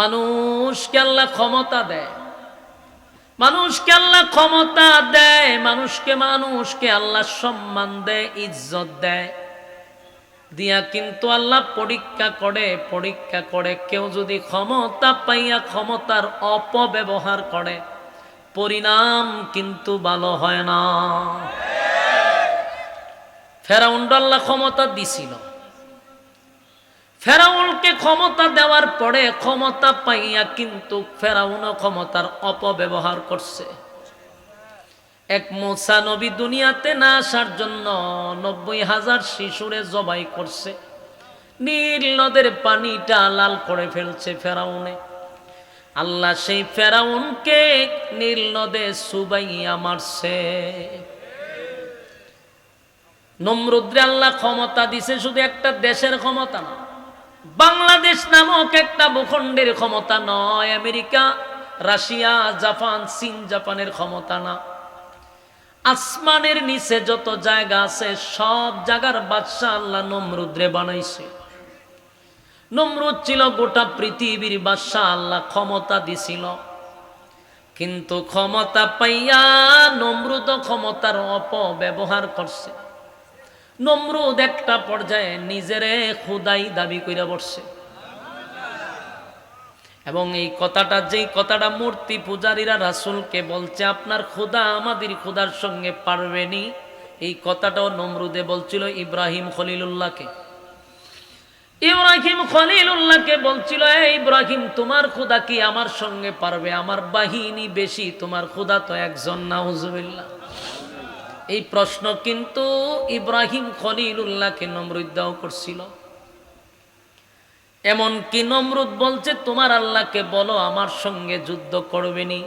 মানুষকে আল্লাহ ক্ষমতা দেয়। মানুষকে আল্লাহ ক্ষমতা দেয়, মানুষকে মানুষকে আল্লাহ সম্মান দেয়, ইজ্জত দেয়। দিয়া কিন্তু আল্লাহ পরীক্ষা করে পরীক্ষা করে। কেউ যদি ক্ষমতা পাইয়া ক্ষমতার অপব্যবহার করে, পরিণাম কিন্তু ভালো হয় না। ফেরাউন্ড আল্লাহ ক্ষমতা দিছিল। ফেরাউনকে ক্ষমতা দেওয়ার পরে ক্ষমতা পাইয়া কিন্তু ফেরাউনও ক্ষমতার অপব্যবহার করছে। এক মোসা নবী দুনিয়াতে না আসার জন্য নব্বই হাজার শিশুরে জবাই করছে। নীল নদের পানিটা লাল করে ফেলছে ফেরাউনে। আল্লাহ সেই ফেরাউনকে নীল নদে সুবাইয়া মারছে। নমরুদ্রে আল্লাহ ক্ষমতা দিছে, শুধু একটা দেশের ক্ষমতা না বাংলাদেশ নামক একটা ভূখণ্ডের ক্ষমতা নয়, আমেরিকা, রাশিয়া, জাপান, চীন, জাপানের ক্ষমতা না। আসমানের নিচে যত জায়গা আছে, সব জায়গার বাদশাহ আল্লাহ নমরুদ্রে বানাইছে। নমরুদ ছিল গোটা পৃথিবীর বাদশাহ, আল্লাহ ক্ষমতা দিছিল। কিন্তু ক্ষমতা পাইয়া নমরুদ ক্ষমতার অপব্যবহার করছে। নমরুদ একটা পর্যায়ে নিজেরে খুদাই দাবি কইরা বসছে। এবং এই কথাটা, যেই কথাটা মূর্তি পূজারীরা রাসুলকে বলছে, আপনার খুদা আমাদের খুদার সঙ্গে পারবেনি। এই কথাটাও নমরুদে বলছিল ইব্রাহিম খলিলুল্লাহকে। ইব্রাহিম খলিলুল্লাহকে বলছিল "এই ইব্রাহিম, তোমার খুদা কি আমার সঙ্গে পারবে? আমার বাহিনী বেশি, তোমার খুদা তো একজন না নাউজুবিল্লাহ। এই প্রশ্ন কিন্তু ইব্রাহিম খলিলুল্লাহকে নমরুদ্দাও করছিল। এমন কি নমরুদ বলছে, তোমার আল্লাহকে বলো, আমার সঙ্গে যুদ্ধ করবেনি